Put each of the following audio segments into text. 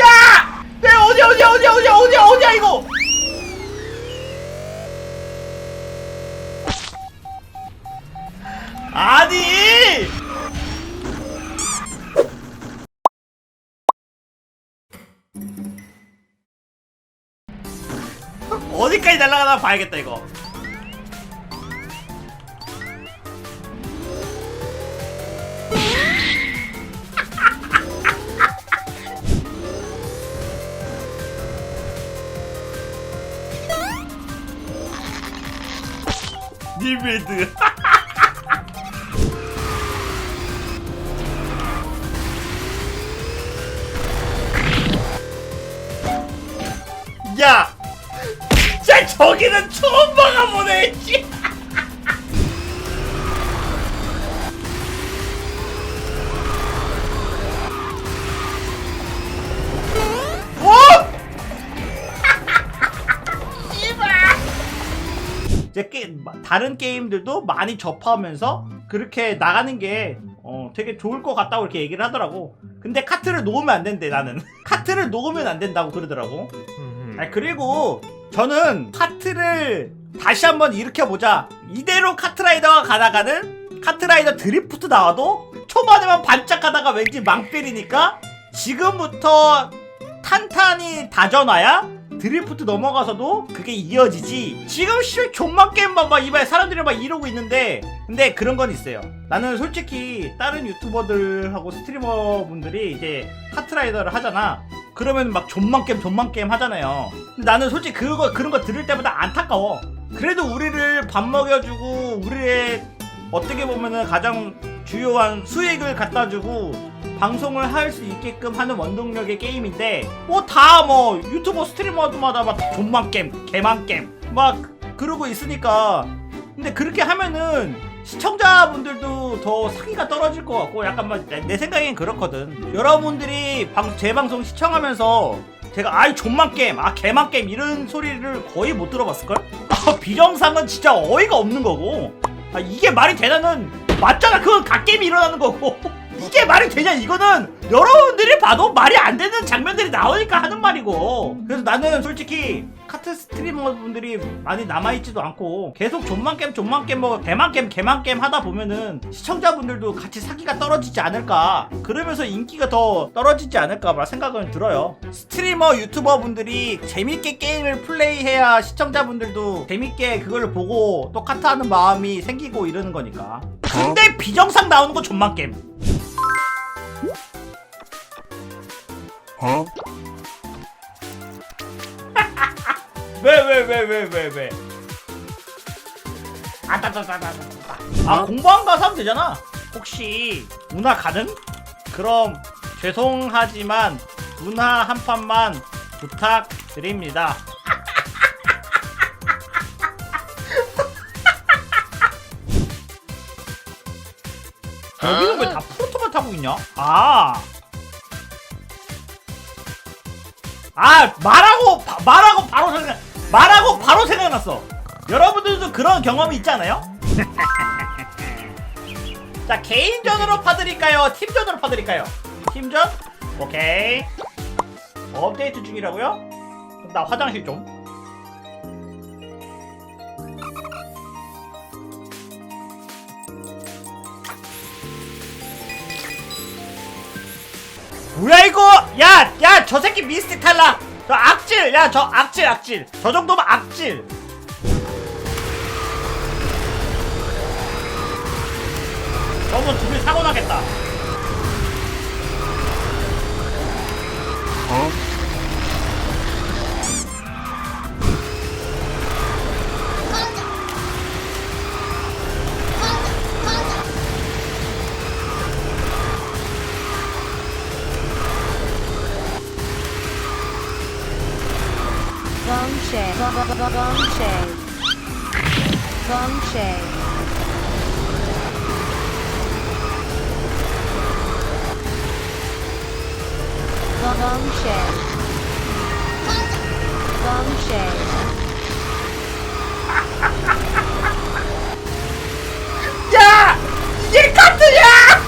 야! 내 어디 어디 어디 어디 어디 어디야 이거? 아니! 어디까지 날아가나 봐야겠다 이거. 니베드. 야! 진짜 저기는 처음 박아보네, 씨! 이제 게, 다른 게임들도 많이 접하면서 그렇게 나가는 게 어, 되게 좋을 것 같다고 이렇게 얘기를 하더라고. 근데 카트를 놓으면 안 된대 나는. 카트를 놓으면 안 된다고 그러더라고. 아 그리고 저는 카트를 다시 한번 일으켜보자. 이대로 카트라이더가 가다가는 카트라이더 드리프트 나와도 초반에만 반짝하다가 왠지 망때리니까 지금부터 탄탄히 다져놔야 드리프트 넘어가서도 그게 이어지지. 지금 씨 존만 게임만 막 이발 사람들이 막 이러고 있는데. 근데 그런 건 있어요. 나는 솔직히 다른 유튜버들하고 스트리머 분들이 이제 카트라이더를 하잖아. 그러면 막 존만 게임 존만 게임 하잖아요. 근데 나는 솔직히 그거 그런 거 들을 때마다 안타까워. 그래도 우리를 밥 먹여주고 우리의 어떻게 보면은 가장 주요한 수익을 갖다 주고 방송을 할 수 있게끔 하는 원동력의 게임인데 뭐다뭐 유튜버 스트리머마다 막 존만 게임 개만 게임 막 그러고 있으니까. 근데 그렇게 하면은 시청자분들도 더 사기가 떨어질 것 같고 약간 막내 생각엔 그렇거든. 여러분들이 방, 제 방송 시청하면서 제가 아이 존만 게임 아 개만 게임 이런 소리를 거의 못 들어봤을걸? 아, 비정상은 진짜 어이가 없는 거고. 아, 이게 말이 되냐는 맞잖아. 그건 갓게임이 일어나는 거고 이게 말이 되냐? 이거는 여러분들이 봐도 말이 안 되는 장면들이 나오니까 하는 말이고. 그래서 나는 솔직히 카트 스트리머 분들이 많이 남아있지도 않고 계속 존만 게임 존만 게임 뭐 개만 게임 개만 게임 하다 보면은 시청자분들도 같이 사기가 떨어지지 않을까? 그러면서 인기가 더 떨어지지 않을까 막 생각은 들어요. 스트리머 유튜버 분들이 재밌게 게임을 플레이해야 시청자분들도 재밌게 그걸 보고 또 카트하는 마음이 생기고 이러는 거니까. 근데 비정상 나오는 거 존만 게 임 Huh? 왜왜 왜 왜 왜 왜? 아따따따따따. 아 공부한 가서 하면 되잖아. 혹시 문화 가능? 그럼 죄송하지만 문화 한 판만 부탁드립니다. 여기는 왜 다 프로토만 타고 있냐? 아. 아 말하고 바- 말하고 바로 생각 말하고 바로 생각났어. 여러분들도 그런 경험이 있지 않아요? 자 개인전으로 파드릴까요? 팀전으로 파드릴까요? 팀전? 오케이. 업데이트 중이라고요? 그럼 나 화장실 좀. 뭐야 이거? 야, 야, 저 새끼 미스틱 탈락. 저 악질, 야, 저 악질, 악질. 저 정도면 악질. 저거 둘이 사고 나겠다. Huh? Gongche. Gongche. Gongche. Gongche. 야! 이게 카트야!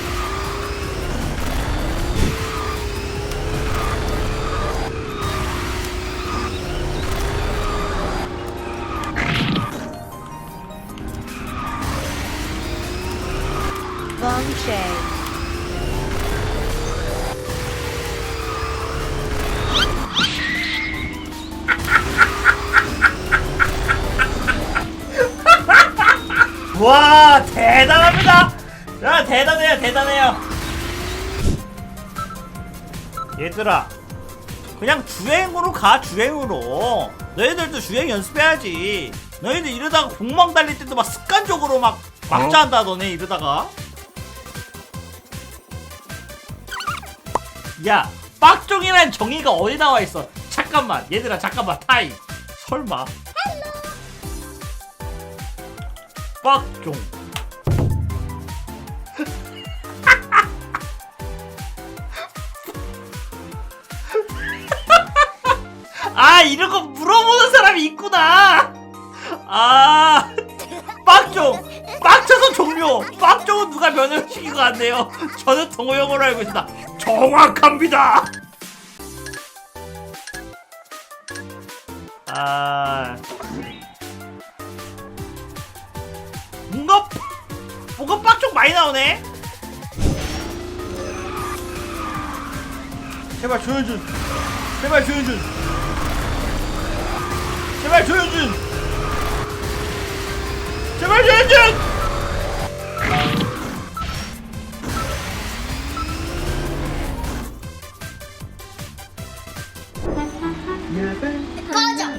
와 대단합니다. 야 대단해요 대단해요. 얘들아 그냥 주행으로 가 주행으로. 너희들도 주행 연습해야지. 너희들 이러다가 공망 달릴 때도 막 습관적으로 막 막자 한다 너네 이러다가. 야 빡종이란 정의가 어디 나와 있어? 잠깐만 얘들아 잠깐만 타임. 설마. 빡종. 아 이런 거 물어보는 사람이 있구나. 아 빡종 빡쳐서 종료. 빡종은 누가 변형시킨 것 같네요. 저는 동호영어로 알고 있습니다. 정확합니다. 아 많이 나오네. 제발 조현준. 제발 조현준. 제발 조현준. 제발 조현준. 꺼져!